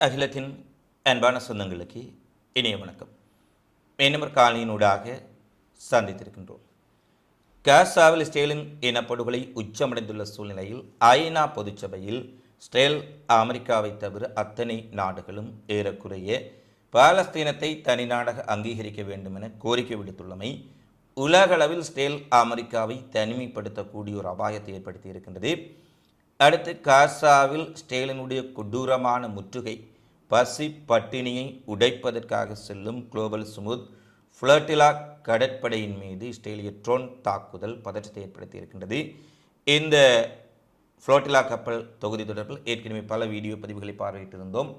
அகிலத்தின் அன்பான சொந்தங்களுக்கு இனிய வணக்கம். மீனவர் காலனியினூடாக சந்தித்திருக்கின்றோம். காசாவில் ஸ்டேலின் இனப்படுகொலை உச்சமடைந்துள்ள சூழ்நிலையில் ஐநா பொதுச்சபையில் ஸ்டேல் அமெரிக்காவை தவிர அத்தனை நாடுகளும் ஏறக்குறைய பாலஸ்தீனத்தை தனி நாடக அங்கீகரிக்க வேண்டும் என கோரிக்கை விடுத்துள்ளமை உலகளவில் ஸ்டேல் அமெரிக்காவை தனிமைப்படுத்தக்கூடிய ஒரு அபாயத்தை ஏற்படுத்தி இருக்கின்றது அடுத்து காசாவில் ஸ்டேலினுடைய கொடூரமான முற்றுகை பசி பட்டினியை உடைப்பதற்காக செல்லும் குளோபல் சுமுத் ஃப்ளட்டிலா கடற்படையின் மீது இஸ்ரேலிய ட்ரோன் தாக்குதல் பதற்றத்தை ஏற்படுத்தி இருக்கின்றது. இந்த ஃப்ளோட்டிலா கப்பல் தொகுதி தொடர்பில் ஏற்கனவே பல வீடியோ பதிவுகளை பார்வையிட்டிருந்தோம்.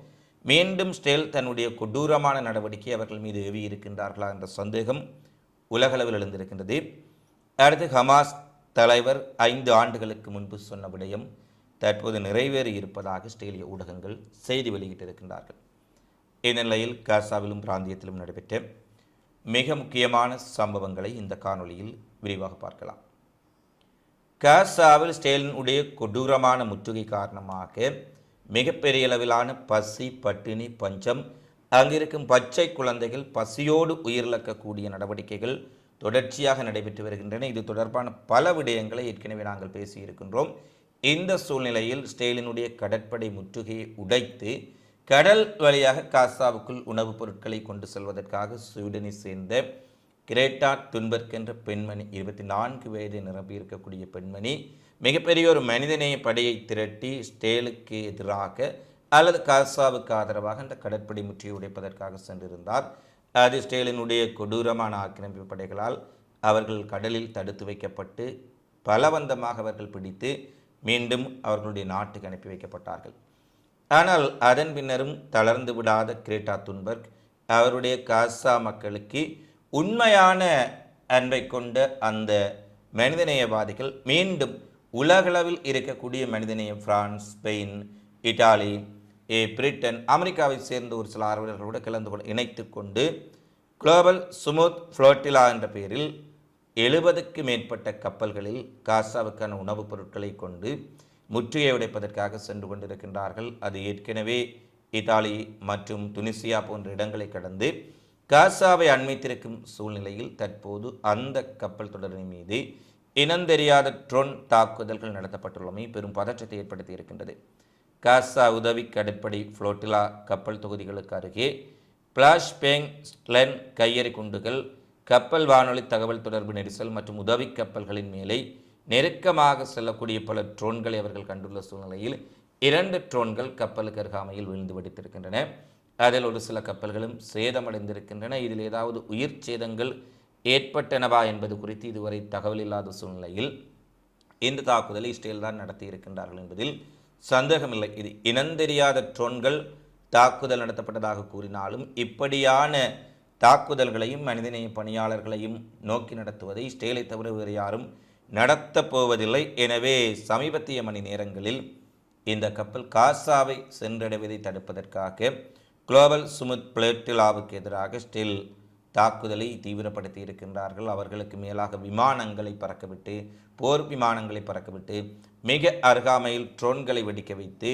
மீண்டும் ஸ்டேல் தன்னுடைய கொடூரமான நடவடிக்கை அவர்கள் மீது ஏவி இருக்கின்றார்களா என்ற சந்தேகம் உலகளவில் எழுந்திருக்கின்றது. அடுத்து ஹமாஸ் தலைவர் ஐந்து ஆண்டுகளுக்கு முன்பு சொன்ன விடயம் தற்போது நிறைவேறி இருப்பதாக இஸ்ரேலிய ஊடகங்கள் செய்தி வெளியிட்டிருக்கின்றார்கள். இந்நிலையில் காசாவிலும் பிராந்தியத்திலும் நடைபெற்ற மிக முக்கியமான சம்பவங்களை இந்த காணொளியில் விரிவாக பார்க்கலாம். காசாவில் ஸ்டேலினுடைய கொடூரமான முற்றுகை காரணமாக மிகப்பெரிய அளவிலான பசி பட்டினி பஞ்சம் அங்கிருக்கும் பச்சை குழந்தைகள் பசியோடு உயிரிழக்கக்கூடிய நடவடிக்கைகள் தொடர்ச்சியாக நடைபெற்று வருகின்றன. இது தொடர்பான பல விடயங்களை ஏற்கனவே நாங்கள் பேசியிருக்கின்றோம். இந்த சூழ்நிலையில் ஸ்டேலினுடைய கடற்படை முற்றுகையை உடைத்து கடல் வழியாக காசாவுக்குள் உணவுப் பொருட்களை கொண்டு செல்வதற்காக ஸ்வீடனை சேர்ந்த கிரேட்டா துன்பர்க் என்ற பெண்மணி இருபத்தி நான்கு வயதை நிரம்பி இருக்கக்கூடிய பெண்மணி மிகப்பெரிய ஒரு மனிதநேய படையை திரட்டி ஸ்டேலுக்கு எதிராக அல்லது காசாவுக்கு ஆதரவாக அந்த கடற்படை முற்றியை உடைப்பதற்காக சென்றிருந்தார். அது ஸ்டேலினுடைய கொடூரமான ஆக்கிரமிப்பு படைகளால் அவர்கள் கடலில் தடுத்து வைக்கப்பட்டு பலவந்தமாக அவர்கள் பிடித்து மீண்டும் அவர்களுடைய நாட்டுக்கு அனுப்பி வைக்கப்பட்டார்கள். ஆனால் அதன் பின்னரும் தளர்ந்து விடாத கிரேட்டா துன்பர்க் அவருடைய காசா மக்களுக்கு உண்மையான அன்பை கொண்ட அந்த மனிதநேயவாதிகள் மீண்டும் உலகளவில் இருக்கக்கூடிய மனிதநேயம் பிரான்ஸ் ஸ்பெயின் இட்டாலி ஏ பிரிட்டன் அமெரிக்காவை சேர்ந்த ஒரு சில ஆர்வலர்களோடு கலந்து கொண்டு இணைத்து கொண்டு குளோபல் சுமுத் ஃப்ளோட்டிலா என்ற பெயரில் எழுபதுக்கு மேற்பட்ட கப்பல்களில் காசாவுக்கான உணவுப் பொருட்களை கொண்டு முற்றுகை உடைப்பதற்காக சென்று கொண்டிருக்கின்றார்கள். அது ஏற்கனவே இத்தாலி மற்றும் துனிசியா போன்ற இடங்களை கடந்து காசாவை அண்மித்திருக்கும் சூழ்நிலையில் தற்போது அந்த கப்பல் தொடரின் மீது இனந்தெரியாத ட்ரோன் தாக்குதல்கள் நடத்தப்பட்டுள்ளமை பெரும் பதற்றத்தை ஏற்படுத்தி இருக்கின்றது. காசா உதவி கடற்படை ஃப்ளோட்டிலா கப்பல் தொகுதிகளுக்கு அருகே பிளாஷ் பேங் ஸ்லென் கையெறி குண்டுகள் கப்பல் வானொலி தகவல் தொடர்பு நெரிசல் மற்றும் உதவி கப்பல்களின் மேலே நெருக்கமாக செல்லக்கூடிய பல ட்ரோன்களை அவர்கள் கண்டுள்ள சூழ்நிலையில் இரண்டு ட்ரோன்கள் கப்பலுக்கு அருகாமையில் விழுந்து வெடித்திருக்கின்றன. அதில் ஒரு சில கப்பல்களும் சேதமடைந்திருக்கின்றன. இதில் ஏதாவது உயிர் சேதங்கள் ஏற்பட்டனவா என்பது குறித்து இதுவரை தகவல் இல்லாத சூழ்நிலையில் இந்த தாக்குதலை இஸ்ரேல் தான் நடத்தியிருக்கின்றார்கள் என்பதில் சந்தேகமில்லை. இது இனந்தெரியாத ட்ரோன்கள் தாக்குதல் நடத்தப்பட்டதாக கூறினாலும் இப்படியான தாக்குதல்களையும் மனிதநேய பணியாளர்களையும் நோக்கி நடத்துவதை இஸ்ரேலை தவிர வேறு யாரும் நடத்தப் போவதில்லை. எனவே சமீபத்திய மணி நேரங்களில் இந்த கப்பல் காசாவை சென்றடைவதை தடுப்பதற்காக குளோபல் சுமுத் பிளேட்டிலாவுக்கு எதிராக ஸ்டில் தாக்குதலை தீவிரப்படுத்தி இருக்கின்றார்கள். அவர்களுக்கு மேலாக விமானங்களை பறக்கவிட்டு போர் விமானங்களை பறக்கவிட்டு மிக அருகாமையில் ட்ரோன்களை வெடிக்க வைத்து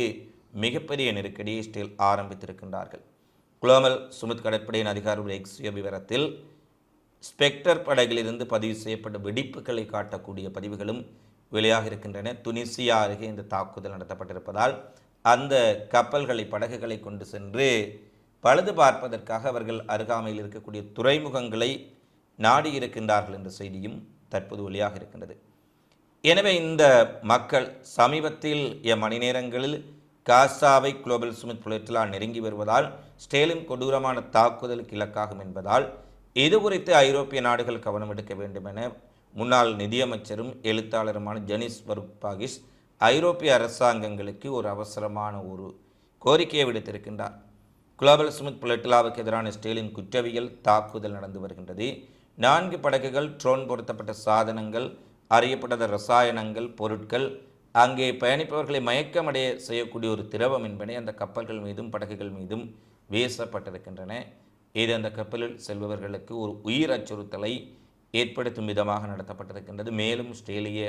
மிகப்பெரிய நெருக்கடியை ஸ்டில் ஆரம்பித்திருக்கின்றார்கள். குளோமல் சுமித் கடற்படையின் அதிகாரிகள் எக்ஸ் விவரத்தில் ஸ்பெக்டர் படகிலிருந்து பதிவு செய்யப்பட்ட வெடிப்புகளை காட்டக்கூடிய பதிவுகளும் வெளியாக இருக்கின்றன. துனிசியா அருகே இந்த தாக்குதல் நடத்தப்பட்டிருப்பதால் அந்த கப்பல்களை படகுகளை கொண்டு சென்று பழுது பார்ப்பதற்காக அவர்கள் அருகாமையில் இருக்கக்கூடிய துறைமுகங்களை நாடி இருக்கின்றார்கள் என்ற செய்தியும் தற்போது வெளியாக இருக்கின்றது. எனவே இந்த மக்கள் சமீபத்தில் எம் மணி நேரங்களில் காசாவை குளோபல் சுமித் புலட்டிலா நெருங்கி வருவதால் ஸ்டேலின் கொடூரமான தாக்குதலுக்கு இலக்காகும் என்பதால் இது குறித்து ஐரோப்பிய நாடுகள் கவனம் எடுக்க வேண்டும் என முன்னாள் நிதியமைச்சரும் எழுத்தாளருமான ஜெனிஸ் வர்பாகிஸ் ஐரோப்பிய அரசாங்கங்களுக்கு ஒரு அவசரமான ஒரு கோரிக்கையை விடுத்திருக்கின்றார். குளோபல் சுமித் புலட்டிலாவுக்கு எதிரான ஸ்டேலின் குற்றவியல் தாக்குதல் நடந்து வருகின்றது. நான்கு படகுகள் ட்ரோன் பொருத்தப்பட்ட சாதனங்கள் அறியப்படாத ரசாயனங்கள் பொருட்கள் அங்கே பயணிப்பவர்களை மயக்கமடைய செய்யக்கூடிய ஒரு திரவம் என்பனை அந்த கப்பல்கள் மீதும் படகுகள் மீதும் வீசப்பட்டிருக்கின்றன. இது அந்த கப்பலில் செல்பவர்களுக்கு ஒரு உயிர் அச்சுறுத்தலை ஏற்படுத்தும் விதமாக நடத்தப்பட்டிருக்கின்றது. மேலும் ஆஸ்திரேலிய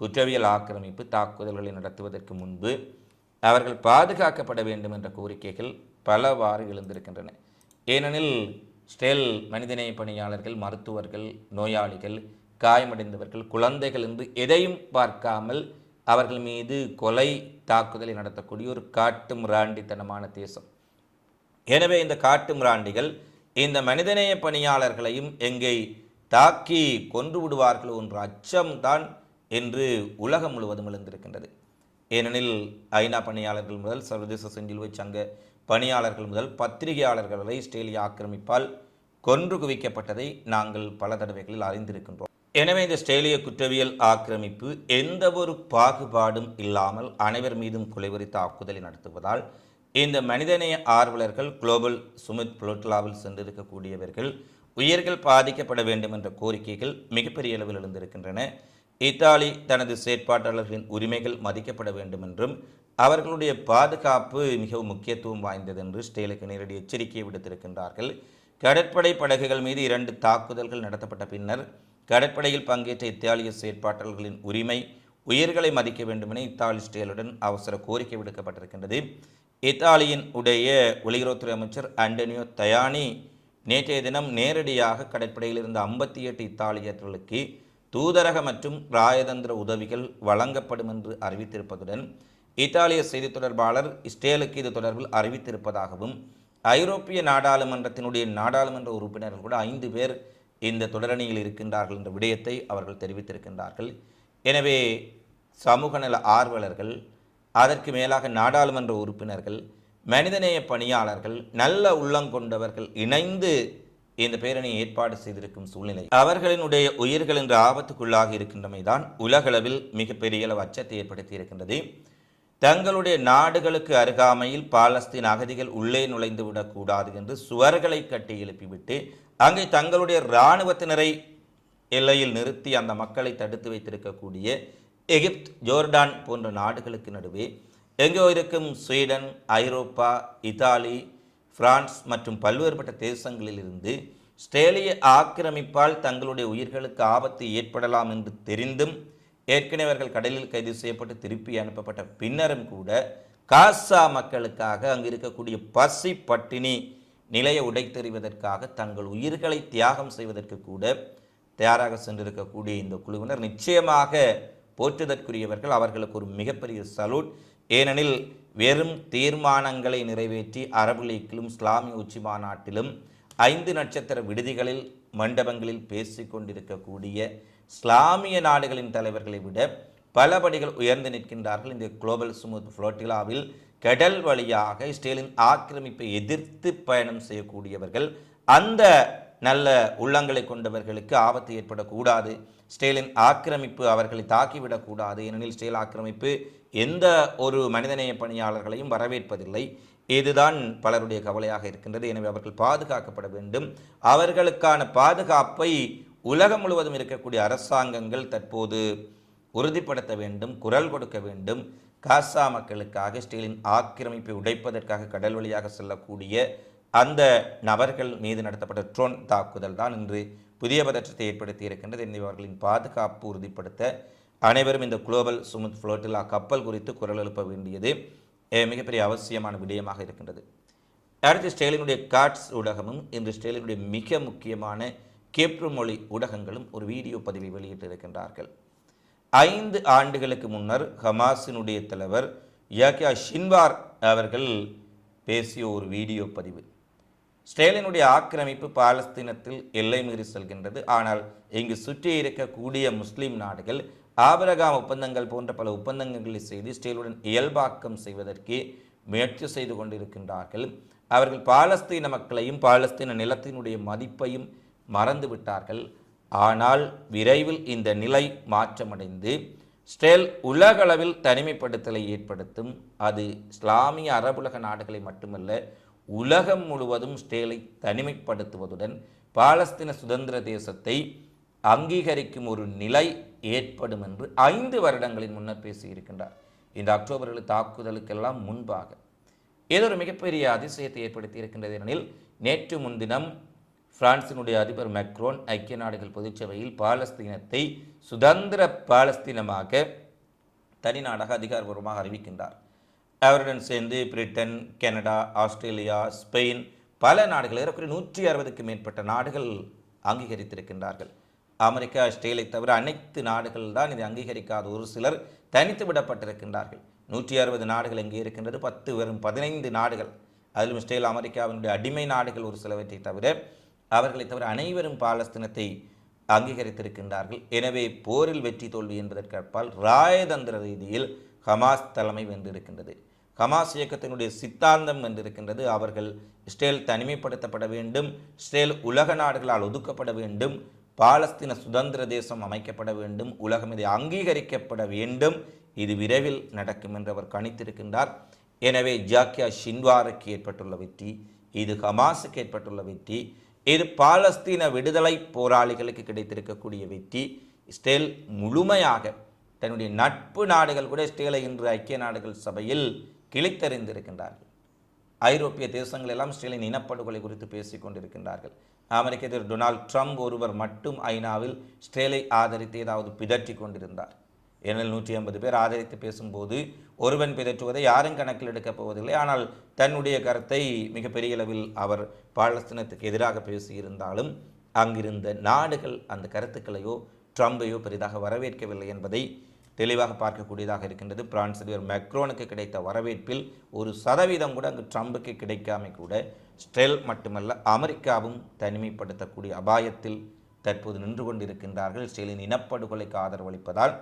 குற்றவியல் ஆக்கிரமிப்பு தாக்குதல்களை நடத்துவதற்கு முன்பு அவர்கள் பாதுகாக்கப்பட வேண்டும் என்ற கோரிக்கைகள் பலவாறு எழுந்திருக்கின்றன. ஏனெனில் ஸ்டெல் மனிதநேய பணியாளர்கள் மருத்துவர்கள் நோயாளிகள் காயமடைந்தவர்கள் குழந்தைகள் என்று எதையும் பார்க்காமல் அவர்கள் மீது கொலை தாக்குதலை நடத்தக்கூடிய ஒரு காட்டு மிராண்டித்தனமான தேசம். எனவே இந்த காட்டு மிராண்டிகள் இந்த மனிதநேய பணியாளர்களையும் எங்கே தாக்கி கொன்று விடுவார்களோ என்ற அச்சம்தான் என்று உலகம் முழுவதும் எழுந்திருக்கின்றது. ஏனெனில் ஐநா பணியாளர்கள் முதல் சர்வதேச செஞ்சிலுவை சங்க பணியாளர்கள் முதல் பத்திரிகையாளர்கள் வரை இஸ்ரேலிய ஆக்கிரமிப்பால் கொன்று குவிக்கப்பட்டதை நாங்கள் பல தடவைகளில் அறிந்திருக்கின்றோம். எனவே இந்த ஸ்டேலிய குற்றவியல் ஆக்கிரமிப்பு எந்த ஒரு பாகுபாடும் இல்லாமல் அனைவர் மீதும் கொலைவரி தாக்குதலை நடத்துவதால் இந்த மனிதநேய ஆர்வலர்கள் குளோபல் சுமித் புலோட்லாவில் சென்றிருக்கக்கூடியவர்கள் உயிர்கள் பாதிக்கப்பட வேண்டும் என்ற கோரிக்கைகள் மிகப்பெரிய அளவில் எழுந்திருக்கின்றன. இத்தாலி தனது செயற்பாட்டாளர்களின் உரிமைகள் மதிக்கப்பட வேண்டும் என்றும் அவர்களுடைய பாதுகாப்பு மிகவும் முக்கியத்துவம் வாய்ந்தது என்று ஸ்டேலுக்கு நேரடி எச்சரிக்கையை விடுத்திருக்கின்றார்கள். கடற்படை படகுகள் மீது இரண்டு தாக்குதல்கள் நடத்தப்பட்ட பின்னர் கடற்படையில் பங்கேற்ற இத்தாலிய செயற்பாட்டாளர்களின் உரிமை உயிர்களை மதிக்க வேண்டுமென இத்தாலி ஸ்டேலுடன் அவசர கோரிக்கை விடுக்கப்பட்டிருக்கின்றது. இத்தாலியின் உடைய வெளியுறவுத்துறை அமைச்சர் ஆண்டனியோ தயானி நேற்றைய தினம் நேரடியாக கடற்படையில் இருந்த ஐம்பத்தி எட்டு இத்தாலியர்களுக்கு தூதரக மற்றும் ராயதந்திர உதவிகள் வழங்கப்படும் என்று அறிவித்திருப்பதுடன் இத்தாலிய செய்தி தொடர்பாளர் இஸ்ரேலுக்கு இது தொடர்பில் அறிவித்திருப்பதாகவும் ஐரோப்பிய நாடாளுமன்றத்தினுடைய நாடாளுமன்ற உறுப்பினர்கள் கூட ஐந்து பேர் இந்த தொடரணியில் இருக்கின்றார்கள் என்ற விடயத்தை அவர்கள் தெரிவித்திருக்கின்றார்கள். எனவே சமூக நல ஆர்வலர்கள் அதற்கு மேலாக நாடாளுமன்ற உறுப்பினர்கள் மனிதநேய பணியாளர்கள் நல்ல உள்ளங்கொண்டவர்கள் இணைந்து இந்த பேரணியை ஏற்பாடு செய்திருக்கும் சூழ்நிலை. அவர்களினுடைய உயிர்கள் என்ற ஆபத்துக்குள்ளாகி இருக்கின்றமைதான் உலகளவில் மிகப்பெரிய அளவு அச்சத்தை ஏற்படுத்தி இருக்கின்றது. தங்களுடைய நாடுகளுக்கு அருகாமையில் பாலஸ்தீன் அகதிகள் உள்ளே நுழைந்து விடக்கூடாது என்று சுவர்களை கட்டி எழுப்பிவிட்டு அங்கே தங்களுடைய இராணுவத்தினரை எல்லையில் நிறுத்தி அந்த மக்களை தடுத்து வைத்திருக்கக்கூடிய எகிப்த் ஜோர்டான் போன்ற நாடுகளுக்கு நடுவே எங்கோ இருக்கும் ஸ்வீடன் ஐரோப்பா இத்தாலி பிரான்ஸ் மற்றும் பல்வேறுபட்ட தேசங்களிலிருந்து ஸ்ட்ரேலிய ஆக்கிரமிப்பால் தங்களுடைய உயிர்களுக்கு ஆபத்து ஏற்படலாம் என்று தெரிந்தும் ஏற்கனவே அவர்கள் கடலில் கைது செய்யப்பட்டு திருப்பி அனுப்பப்பட்ட பின்னரும் கூட காசா மக்களுக்காக அங்கு இருக்கக்கூடிய பசி பட்டினி நிலையை உடைத்தெறிவதற்காக தங்கள் உயிர்களை தியாகம் செய்வதற்கு கூட தயாராக சென்றிருக்கக்கூடிய இந்த குழுவினர் நிச்சயமாக போற்றுதற்குரியவர்கள். அவர்களுக்கு ஒரு மிகப்பெரிய சலூட். ஏனெனில் வெறும் தீர்மானங்களை நிறைவேற்றி அரபு லீக்கிலும் இஸ்லாமிய உச்சி மாநாட்டிலும் ஐந்து நட்சத்திர விடுதிகளில் மண்டபங்களில் பேசிக்கொண்டிருக்கக்கூடிய இஸ்லாமிய நாடுகளின் தலைவர்களை விட பல படிகள் உயர்ந்து நிற்கின்றார்கள் இந்த குளோபல் சுமுத் ஃப்ளோட்டிலாவில் கடல் வழியாக இஸ்ரேலின் ஆக்கிரமிப்பை எதிர்த்து பயணம் செய்யக்கூடியவர்கள் அந்த நல்ல உள்ளங்களை கொண்டவர்களுக்கு ஆபத்து ஏற்படக்கூடாது. ஸ்டேலின் ஆக்கிரமிப்பு அவர்களை தாக்கிவிடக்கூடாது. ஏனெனில் ஸ்டேல் ஆக்கிரமிப்பு எந்த ஒரு மனிதநேய பணியாளர்களையும் வரவேற்பதில்லை. இதுதான் பலருடைய கவலையாக இருக்கின்றது. எனவே அவர்கள் பாதுகாக்கப்பட வேண்டும். அவர்களுக்கான பாதுகாப்பை உலகம் முழுவதும் இருக்கக்கூடிய அரசாங்கங்கள் தற்போது உறுதிப்படுத்த வேண்டும் குரல் கொடுக்க வேண்டும். காசா மக்களுக்காக ஸ்டீலின் ஆக்கிரமிப்பை உடைப்பதற்காக கடல் வழியாக செல்லக்கூடிய அந்த நபர்கள் மீது நடத்தப்பட்ட ட்ரோன் தாக்குதல் தான் இன்று புதிய பதற்றத்தை ஏற்படுத்தி இருக்கின்றது. எனவே அவர்களின் பாதுகாப்பு உறுதிப்படுத்த அனைவரும் இந்த குளோபல் சுமுத் ஃப்ளோட்டிலா கப்பல் குறித்து குரல் எழுப்ப வேண்டியது மிகப்பெரிய அவசியமான விடயமாக இருக்கின்றது. அடுத்து ஸ்டேலினுடைய காட்ஸ் ஊடகமும் இன்று ஸ்டேலினுடைய மிக முக்கியமான கேப்ரு மொழி ஊடகங்களும் ஒரு வீடியோ பதிவை வெளியிட்டிருக்கின்றார்கள். ஐந்து ஆண்டுகளுக்கு முன்னர் ஹமாஸினுடைய தலைவர் யாக்கியா ஷின்வார் அவர்கள் பேசிய ஒரு வீடியோ பதிவு. ஸ்டேலினுடைய ஆக்கிரமிப்பு பாலஸ்தீனத்தில் எல்லை மீறி செல்கின்றது. ஆனால் இங்கு சுற்றி இருக்கக்கூடிய முஸ்லீம் நாடுகள் ஆபரகாம் ஒப்பந்தங்கள் போன்ற பல ஒப்பந்தங்களை செய்து ஸ்டேலுடன் இயல்பாக்கம் செய்வதற்கு முயற்சி செய்து கொண்டிருக்கின்றார்கள். அவர்கள் பாலஸ்தீன மக்களையும் பாலஸ்தீன நிலத்தினுடைய மதிப்பையும் மறந்து விட்டார்கள் ஆனால் விரைவில் இந்த நிலை மாற்றமடைந்து ஸ்டேல் உலகளவில் தனிமைப்படுத்தலை ஏற்படுத்தும். அது இஸ்லாமிய அரபுலக நாடுகளை மட்டுமல்ல உலகம் முழுவதும் ஸ்டேலை தனிமைப்படுத்துவதுடன் பாலஸ்தீன சுதந்திர தேசத்தை அங்கீகரிக்கும் ஒரு நிலை ஏற்படும் என்று ஐந்து வருடங்களின் முன்னர் பேசியிருக்கின்றார். இந்த அக்டோபரில் தாக்குதலுக்கெல்லாம் முன்பாக. ஏதோ ஒரு மிகப்பெரிய அதிசயத்தை ஏற்படுத்தி இருக்கின்றது ஏனெனில் நேற்று முன்தினம் பிரான்சினுடைய அதிபர் மெக்ரோன் ஐக்கிய நாடுகள் பொதுச்சபையில் பாலஸ்தீனத்தை சுதந்திர பாலஸ்தீனமாக தனி நாடாக அதிகாரபூர்வமாக அறிவிக்கின்றார். அவருடன் சேர்ந்து பிரிட்டன் கனடா ஆஸ்திரேலியா ஸ்பெயின் பல நாடுகள் ஏறக்குறைய நூற்றி அறுபதுக்கு மேற்பட்ட நாடுகள் அங்கீகரித்திருக்கின்றார்கள். அமெரிக்கா ஆஸ்திரேலியை தவிர அனைத்து நாடுகள் தான் இதை அங்கீகரிக்காத ஒரு சிலர் தனித்து விடப்பட்டிருக்கின்றார்கள். நூற்றி அறுபது நாடுகள் எங்கே இருக்கின்றது பத்து வெறும் பதினைந்து நாடுகள். அதிலும் இஸ்ரேல் அமெரிக்காவினுடைய அடிமை நாடுகள் ஒரு சிலவற்றை தவிர அவர்களை தவிர அனைவரும் பாலஸ்தீனத்தை அங்கீகரித்திருக்கின்றார்கள். எனவே போரில் வெற்றி தோல்வி என்பதற்கு அப்பால் ராயதந்திர ரீதியில் ஹமாஸ் தலைமை வென்றிருக்கின்றது. ஹமாஸ் இயக்கத்தினுடைய சித்தாந்தம் வென்றிருக்கின்றது. அவர்கள் இஸ்ரேல் தனிமைப்படுத்தப்பட வேண்டும் இஸ்ரேல் உலக நாடுகளால் ஒதுக்கப்பட வேண்டும் பாலஸ்தீன சுதந்திர தேசம் அமைக்கப்பட வேண்டும் உலகம் இதை அங்கீகரிக்கப்பட வேண்டும் இது விரைவில் நடக்கும் என்று அவர் கணித்திருக்கின்றார். எனவே ஜாக்கியா ஷின்வாருக்கு ஏற்பட்டுள்ள வெற்றி இது ஹமாஸுக்கு ஏற்பட்டுள்ள வெற்றி இது பாலஸ்தீன விடுதலை போராளிகளுக்கு கிடைத்திருக்கக்கூடிய வெற்றி. இஸ்ரேல் முழுமையாக தன்னுடைய நட்பு நாடுகள் கூட இஸ்ரேலை இன்று ஐக்கிய நாடுகள் சபையில் கிழித்தறிந்திருக்கின்றார்கள். ஐரோப்பிய தேசங்கள் எல்லாம் இஸ்ரேலின் இனப்படுகொலை குறித்து பேசிக் கொண்டிருக்கின்றார்கள். அமெரிக்க அதிபர் டொனால்ட் ட்ரம்ப் ஒருவர் மட்டும் ஐநாவில் இஸ்ரேலை ஆதரித்து ஏதாவது பிதற்றி கொண்டிருந்தார். ஏனெனில் நூற்றி ஐம்பது பேர் ஆதரித்து பேசும்போது ஒருவன் பிதற்றுவதை யாரும் கணக்கில் எடுக்கப் போவதில்லை. ஆனால் தன்னுடைய கருத்தை மிகப்பெரிய அளவில் அவர் பாலஸ்தீனத்துக்கு எதிராக பேசியிருந்தாலும் அங்கிருந்த நாடுகள் அந்த கருத்துக்களையோ ட்ரம்பையோ பெரிதாக வரவேற்கவில்லை என்பதை தெளிவாக பார்க்கக்கூடியதாக இருக்கின்றது. பிரான்ஸ் அதிபர் மெக்ரோனுக்கு கிடைத்த வரவேற்பில் ஒரு சதவீதம் கூட அங்கு ட்ரம்புக்கு கிடைக்காம கூட ஸ்ட்ரெல் மட்டுமல்ல அமெரிக்காவும் தனிமைப்படுத்தக்கூடிய அபாயத்தில் தற்போது நின்று கொண்டிருக்கின்றார்கள். இஸ்ரேலின் இனப்படுகொலைக்கு ஆதரவளிப்பதால்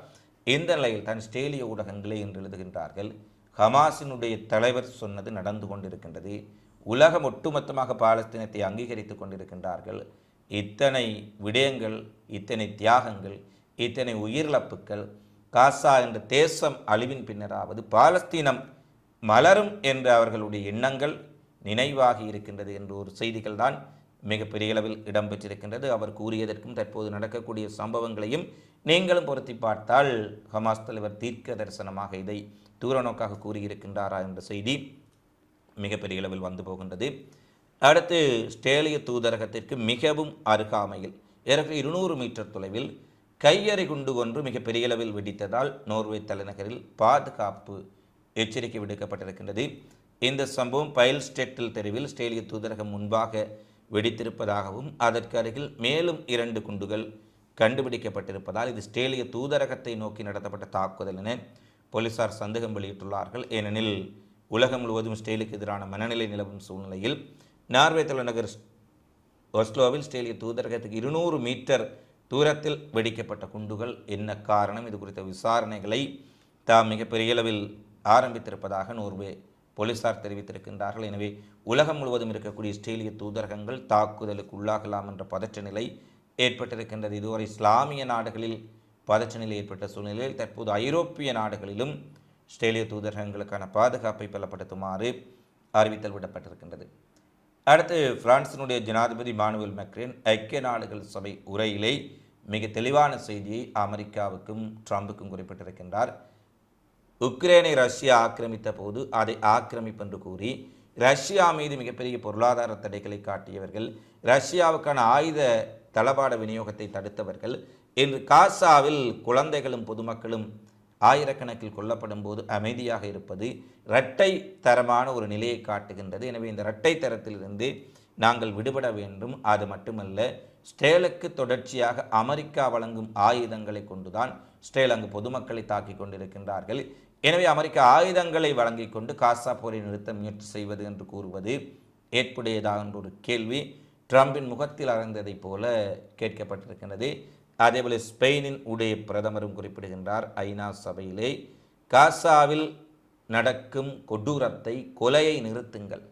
இந்த நிலையில் தான் ஸ்டேலிய ஊடகங்களே என்று எழுதுகின்றார்கள் ஹமாஸினுடைய தலைவர் சொன்னது நடந்து கொண்டிருக்கின்றது. உலகம் ஒட்டுமொத்தமாக பாலஸ்தீனத்தை அங்கீகரித்துக் கொண்டிருக்கின்றார்கள். இத்தனை விடயங்கள் இத்தனை தியாகங்கள் இத்தனை உயிரிழப்புகள் காசா என்ற தேசம் அழிவின் பின்னராவது பாலஸ்தீனம் மலரும் என்ற அவர்களுடைய எண்ணங்கள் நினைவாகி இருக்கின்றது என்ற ஒரு செய்திகள் தான் மிகப்பெரிய அளவில் இடம்பெற்றிருக்கின்றது. அவர் கூறியதற்கும் தற்போது நடக்கக்கூடிய சம்பவங்களையும் நீங்களும் பொருத்தி பார்த்தால் ஹமாஸ் தலைவர் தீர்க்க தரிசனமாக இதை தூர நோக்காக கூறியிருக்கின்றாரா என்ற செய்தி மிகப்பெரிய அளவில் வந்து போகின்றது. அடுத்து ஸ்டேலிய தூதரகத்திற்கு மிகவும் அருகாமையில் ஏறக்குறைய இருநூறு மீட்டர் தொலைவில் கையறை குண்டு ஒன்று மிகப்பெரிய அளவில் வெடித்ததால் நோர்வே தலைநகரில் பாதுகாப்பு எச்சரிக்கை விடுக்கப்பட்டிருக்கின்றது. இந்த சம்பவம் பைல் ஸ்டேட்டில் தெருவில் ஸ்டேலிய தூதரகம் முன்பாக வெடித்திருப்பதாகவும் அதற்கு அருகில் மேலும் இரண்டு குண்டுகள் கண்டுபிடிக்கப்பட்டிருப்பதால் இது ஸ்டேலிய தூதரகத்தை நோக்கி நடத்தப்பட்ட தாக்குதல் என போலீசார் சந்தேகம் வெளியிட்டுள்ளார்கள். ஏனெனில் உலகம் முழுவதும் ஸ்டேலுக்கு எதிரான மனநிலை நிலவும் சூழ்நிலையில் நார்வே தலைநகர் ஒஸ்லோவில் ஸ்டேலிய தூதரகத்துக்கு இருநூறு மீட்டர் தூரத்தில் வெடிக்கப்பட்ட குண்டுகள் என்ன காரணம்? இது குறித்த விசாரணைகளை தாம் மிகப்பெரிய அளவில் ஆரம்பித்திருப்பதாக நோர்வே போலீசார் தெரிவித்திருக்கின்றார்கள். எனவே உலகம் முழுவதும் இருக்கக்கூடிய இஸ்ரேலிய தூதரகங்கள் தாக்குதலுக்கு உள்ளாகலாம் என்ற பதற்ற நிலை ஏற்பட்டிருக்கின்றது. இதுவரை இஸ்லாமிய நாடுகளில் பதற்ற நிலை ஏற்பட்ட சூழ்நிலையில் தற்போது ஐரோப்பிய நாடுகளிலும் இஸ்ரேலிய தூதரகங்களுக்கான பாதுகாப்பை பலப்படுத்துமாறு அறிவித்தல் விடப்பட்டிருக்கின்றது. அடுத்து பிரான்சினுடைய ஜனாதிபதி மானுவல் மெக்ரேன் ஐக்கிய நாடுகள் சபை உரையிலே மிக தெளிவான செய்தியை அமெரிக்காவுக்கும் ட்ரம்புக்கும் குறிப்பிட்டிருக்கின்றார். உக்ரைனை ரஷ்யா ஆக்கிரமித்த போது அதை ஆக்கிரமிப்பென்று கூறி ரஷ்யா மீது மிகப்பெரிய பொருளாதார தடைகளை காட்டியவர்கள் ரஷ்யாவுக்கான ஆயுத தளபாட விநியோகத்தை தடுத்தவர்கள் இன்று காசாவில் குழந்தைகளும் பொதுமக்களும் ஆயிரக்கணக்கில் கொல்லப்படும் போது அமைதியாக இருப்பது இரட்டை தரமான ஒரு நிலையை காட்டுகின்றது. எனவே இந்த இரட்டை தரத்திலிருந்து நாங்கள் விடுபட வேண்டும். அது மட்டுமல்ல ஸ்டேலுக்கு தொடர்ச்சியாக அமெரிக்கா வழங்கும் ஆயுதங்களை கொண்டுதான் ஸ்டேல் அங்கு பொதுமக்களை தாக்கி கொண்டிருக்கின்றார்கள். எனவே அமெரிக்கா ஆயுதங்களை வழங்கிக் கொண்டு காசா போரை நிறுத்த முயற்சி செய்வது என்று கூறுவது ஏற்புடையதா என்ற ஒரு கேள்வி ட்ரம்பின் முகத்தில் அறைந்ததைப் போல கேட்கப்பட்டிருக்கின்றது. அதேபோல ஸ்பெயினின் உடைய பிரதமரும் குறிப்பிடுகின்றார் ஐநா சபையிலே காசாவில் நடக்கும் கொடூரத்தை கொலையை நிறுத்துங்கள்.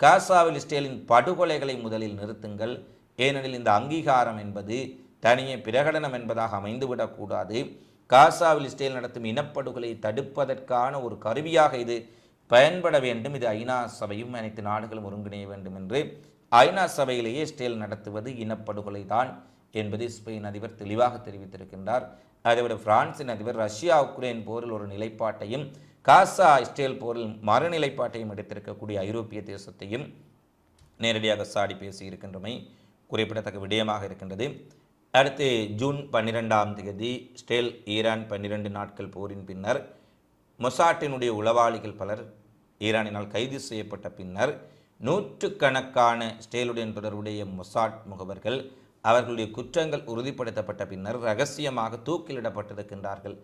காசாவில் இஸ்ரேலின் படுகொலைகளை முதலில் நிறுத்துங்கள். ஏனெனில் இந்த அங்கீகாரம் என்பது தனியே பிரகடனம் என்பதாக அமைந்துவிடக்கூடாது காசாவில் இஸ்ரேல் நடத்தும் இனப்படுகொலை தடுப்பதற்கான ஒரு கருவியாக இது பயன்பட வேண்டும். இது ஐநா சபையும் அனைத்து நாடுகளும் ஒருங்கிணைய வேண்டும் என்று ஐநா சபையிலேயே இஸ்ரேல் நடத்துவது இனப்படுகொலை தான் என்பதை ஸ்பெயின் அதிபர் தெளிவாக தெரிவித்திருக்கின்றார். அதைவிட பிரான்சின் அதிபர் ரஷ்யா உக்ரைன் போரில் ஒரு நிலைப்பாட்டையும் காசா இஸ்ரேல் போரில் மறுநிலைப்பாட்டையும் எடுத்திருக்கக்கூடிய ஐரோப்பிய தேசத்தையும் நேரடியாக சாடி பேசி இருக்கின்றமை குறிப்பிடத்தக்க விடயமாக இருக்கின்றது. அடுத்து ஜூன் பன்னிரெண்டாம் தேதி ஸ்டேல் ஈரான் பன்னிரெண்டு நாட்கள் போரின் பின்னர் மொசாட்டினுடைய உளவாளிகள் பலர் ஈரானினால் கைது செய்யப்பட்ட பின்னர் நூற்றுக்கணக்கான ஸ்டேலுடன் தொடர்புடைய மொசாட் முகவர்கள் அவர்களுடைய குற்றங்கள் உறுதிப்படுத்தப்பட்ட பின்னர் ரகசியமாக தூக்கிலிடப்பட்டிருக்கின்றார்கள்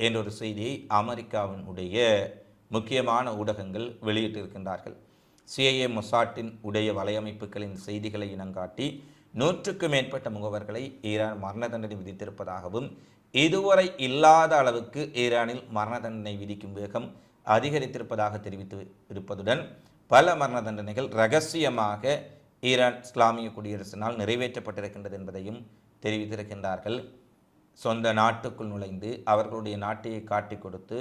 என்றொரு செய்தியை அமெரிக்காவினுடைய முக்கியமான ஊடகங்கள் வெளியிட்டிருக்கின்றார்கள். சிஐஏ மொசாட்டின் உடைய வலையமைப்புகளின் செய்திகளை இனங்காட்டி நூற்றுக்கு மேற்பட்ட முகவர்களை ஈரான் மரண தண்டனை விதித்திருப்பதாகவும் இதுவரை இல்லாத அளவுக்கு ஈரானில் மரண தண்டனை விதிக்கும் வேகம் அதிகரித்திருப்பதாக தெரிவித்து இருப்பதுடன் பல மரண தண்டனைகள் ரகசியமாக ஈரான் இஸ்லாமிய குடியரசினால் நிறைவேற்றப்பட்டிருக்கின்றது என்பதையும் தெரிவித்திருக்கின்றார்கள். சொந்த நாட்டுக்குள் நுழைந்து அவர்களுடைய நாட்டையை காட்டிக் கொடுத்து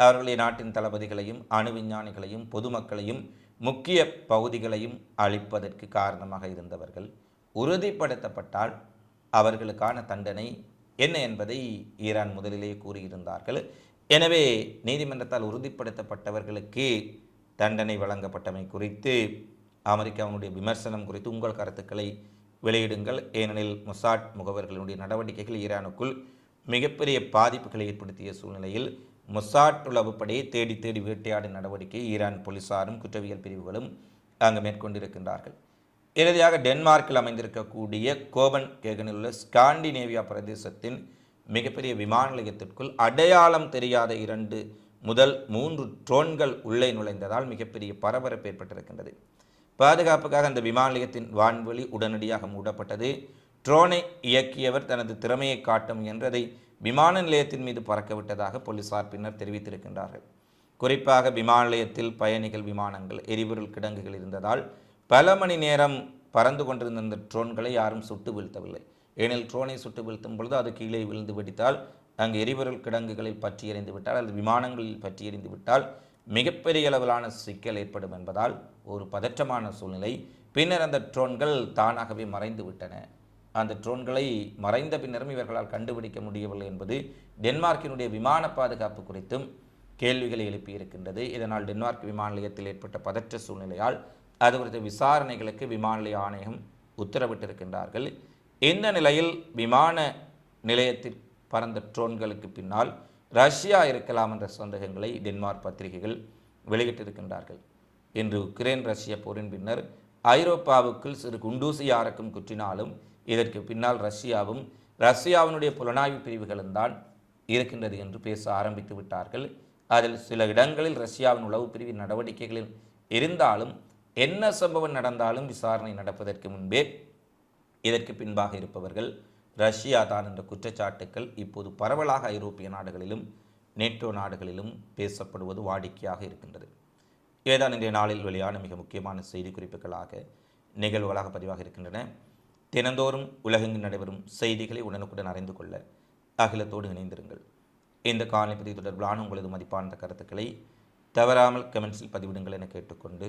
அவர்களுடைய நாட்டின் தளபதிகளையும் அணு விஞ்ஞானிகளையும் பொதுமக்களையும் முக்கிய பகுதிகளையும் அழிப்பதற்கு காரணமாக இருந்தவர்கள் உறுதிப்படுத்தப்பட்டால் அவர்களுக்கான தண்டனை என்ன என்பதை ஈரான் முதலிலேயே கூறியிருந்தார்கள். எனவே நீதிமன்றத்தால் உறுதிப்படுத்தப்பட்டவர்களுக்கு தண்டனை வழங்கப்பட்டமை குறித்து அமெரிக்காவினுடைய விமர்சனம் குறித்து உங்கள் கருத்துக்களை வெளியிடுங்கள். ஏனெனில் மொசாட் முகவர்களுடைய நடவடிக்கைகள் ஈரானுக்குள் மிகப்பெரிய பாதிப்புகளை ஏற்படுத்திய சூழ்நிலையில் மொசாட் உளவுப்படையே தேடி தேடி வேட்டையாடும் நடவடிக்கை ஈரான் போலீசாரும் குற்றவியல் பிரிவுகளும் அங்கு மேற்கொண்டிருக்கின்றார்கள். இறுதியாக டென்மார்க்கில் அமைந்திருக்கக்கூடிய கோபன் கேகனில் உள்ள ஸ்காண்டினேவியா பிரதேசத்தின் மிகப்பெரிய விமான நிலையத்திற்குள் அடையாளம் தெரியாத இரண்டு முதல் மூன்று ட்ரோன்கள் உள்ளே நுழைந்ததால் மிகப்பெரிய பரபரப்பு ஏற்பட்டிருக்கின்றது. பாதுகாப்புக்காக அந்த விமான நிலையத்தின் வான்வெளி உடனடியாக மூடப்பட்டது. ட்ரோனை இயக்கியவர் தனது திறமையை காட்டும் என்றதை விமான நிலையத்தின் மீது பறக்க விட்டதாக போலீசார் பின்னர் தெரிவித்திருக்கின்றார்கள். குறிப்பாக விமான நிலையத்தில் பயணிகள் விமானங்கள் எரிபொருள் கிடங்குகள் இருந்ததால் பல மணி நேரம் பறந்து கொண்டிருந்த அந்த ட்ரோன்களை யாரும் சுட்டு வீழ்த்தவில்லை. ஏனில் ட்ரோனை சுட்டு வீழ்த்தும் பொழுது அது கீழே விழுந்து வெடித்தால் அங்கு எரிபொருள் கிடங்குகளை பற்றி எறிந்து விட்டால் அல்லது விமானங்களில் பற்றி எறிந்து விட்டால் மிகப்பெரிய அளவிலான சிக்கல் ஏற்படும் என்பதால் ஒரு பதற்றமான சூழ்நிலை. பின்னர் அந்த ட்ரோன்கள் தானாகவே மறைந்து விட்டன. அந்த ட்ரோன்களை மறைந்த பின்னரும் இவர்களால் கண்டுபிடிக்க முடியவில்லை என்பது டென்மார்க்கினுடைய விமான பாதுகாப்பு குறித்தும் கேள்விகளை எழுப்பியிருக்கின்றது. இதனால் டென்மார்க் விமான நிலையத்தில் ஏற்பட்ட பதற்ற சூழ்நிலையால் அது குறித்த விசாரணைகளுக்கு விமான நிலைய ஆணையம் உத்தரவிட்டிருக்கின்றார்கள். இந்த நிலையில் விமான நிலையத்தில் பறந்த ட்ரோன்களுக்கு பின்னால் ரஷ்யா இருக்கலாம் என்ற சந்தேகங்களை டென்மார்க் பத்திரிகைகள் வெளியிட்டிருக்கின்றார்கள். இன்று உக்ரைன் ரஷ்ய போரின் பின்னர் ஐரோப்பாவுக்குள் சிறு குண்டூசி யாருக்கும் குற்றினாலும் இதற்கு பின்னால் ரஷ்யாவும் ரஷ்யாவினுடைய புலனாய்வு பிரிவுகளும் தான் இருக்கின்றது என்று பேச ஆரம்பித்து விட்டார்கள். அதில் சில இடங்களில் ரஷ்யாவின் உளவு பிரிவின் நடவடிக்கைகளில் இருந்தாலும் என்ன சம்பவம் நடந்தாலும் விசாரணை நடப்பதற்கு முன்பே இதற்கு பின்பாக இருப்பவர்கள் ரஷ்யா தான் என்ற குற்றச்சாட்டுக்கள் இப்போது பரவலாக ஐரோப்பிய நாடுகளிலும் நேட்டோ நாடுகளிலும் பேசப்படுவது வாடிக்கையாக இருக்கின்றது. இவைதான் இன்றைய நாளில் வெளியான மிக முக்கியமான செய்தி குறிப்புகளாக நிகழ்வுகளாக பதிவாக இருக்கின்றன. தினந்தோறும் உலகெங்கு நடைபெறும் செய்திகளை உடனுக்குடன் அறிந்து கொள்ள அகிலத்தோடு இணைந்திருங்கள். இந்த காணொலி பதிவு தொடர்பிலான உங்களது மதிப்பான கருத்துக்களை தவறாமல் கமெண்ட்ஸில் பதிவிடுங்கள் என கேட்டுக்கொண்டு